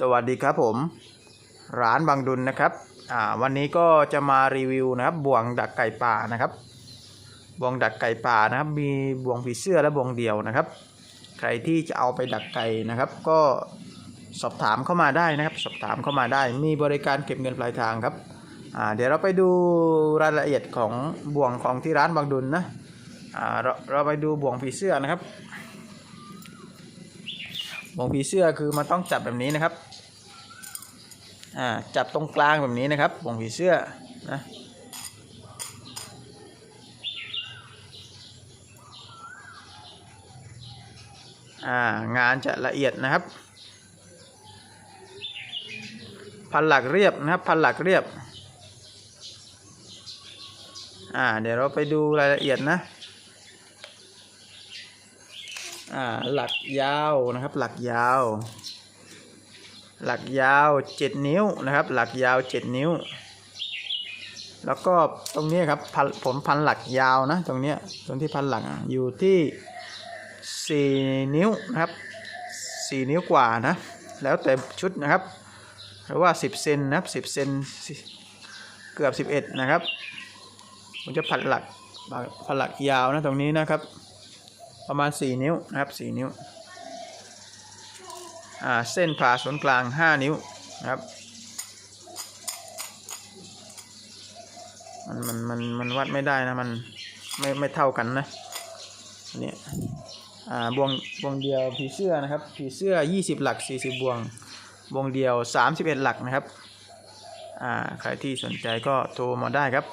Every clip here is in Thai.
สวัสดีครับผม ร้านบางดุลนะครับอ่าวันนี้ก็จะมารีวิวนะครับบ่วงดักไก่ป่านะครับบ่วงดักไก่ป่านะครับ มีบ่วงผีเสื้อและบ่วงเดียวนะครับ ใครที่จะเอาไปดักไก่นะครับ ก็สอบถามเข้ามาได้นะครับ สอบถามเข้ามาได้ มีบริการเก็บเงินปลายทางครับอ่าเดี๋ยวเราไปดูรายละเอียดของบ่วงของที่ร้านบางดุลนะอ่าเราเราไปดูบ่วงผีเสื้อนะครับ วงผีเสื้อคือมันต้องจับแบบนี้นะครับ อ่า จับตรงกลางแบบนี้นะครับบ่วงผีเสื้อนะอ่างานจะละเอียดนะครับ พันหลักเรียบนะครับ พันหลักเรียบ อ่า เดี๋ยวเราไปดูรายละเอียดนะ อ่าหลักยาวนะครับ หลักยาว หลักยาว7นิ้วนะครับ หลักยาว7นิ้ว แล้วก็ตรงนี้ครับพันผมพันหลักยาวนะ ตรงเนี้ยตรงที่พันหลักอะอยู่ที่4นิ้วนะครับ4นิ้วกว่านะ แล้วแต่ชุดนะครับหรือว่า10เซนนะครับ10เซนเกือบ11นะครับผมจะพันหลักพันหลักยาวนะตรงนี้นะครับ ประมาณ 4 นิ้วนะครับ 4 นิ้ว อ่า เส้นผ่าศูนย์กลาง 5 นิ้วนะครับ มันมันมันมันวัดไม่ได้นะมันไม่ไม่เท่ากันนะนี่อ่าบวงบวงเดียวผีเสื้อนะครับผีเสื้อ 20 หลัก 40 บวงบวงเดียว 31 หลักนะครับ อ่า ใครที่สนใจก็โทรมาได้ครับ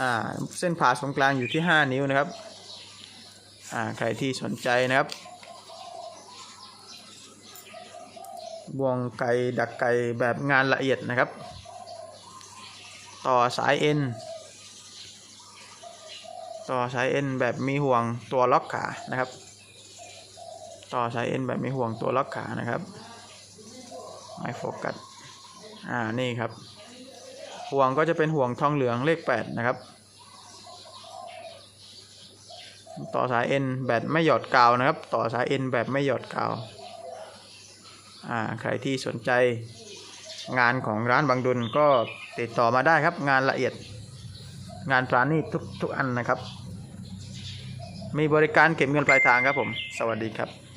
อ่าเส้นผ่าศูนย์กลางอยู่ที่ 5 นิ้วนะครับอ่าใครที่สนใจนะครับบ่วงไก่ดักไก่แบบงานละเอียดนะครับ ต่อสายเอ็นต่อสายเอ็นแบบมีห่วงตัวล็อกขานะครับ ต่อสายเอ็นแบบมีห่วงตัวล็อกขานะครับ ไม่โฟกัส อ่า นี่ครับ ห่วงก็จะเป็นห่วงทองเหลืองเลข 8 นะครับ ต่อสายเอ็นแบบไม่หยอดกาวนะครับ ต่อสายเอ็นแบบไม่หยอดกาวอ่าใครที่สนใจงานของร้านบางดุลก็ติดต่อมาได้ครับ งานละเอียดงานปราณีตทุกทุกอันนะครับ มีบริการเก็บเงินปลายทางครับผม สวัสดีครับ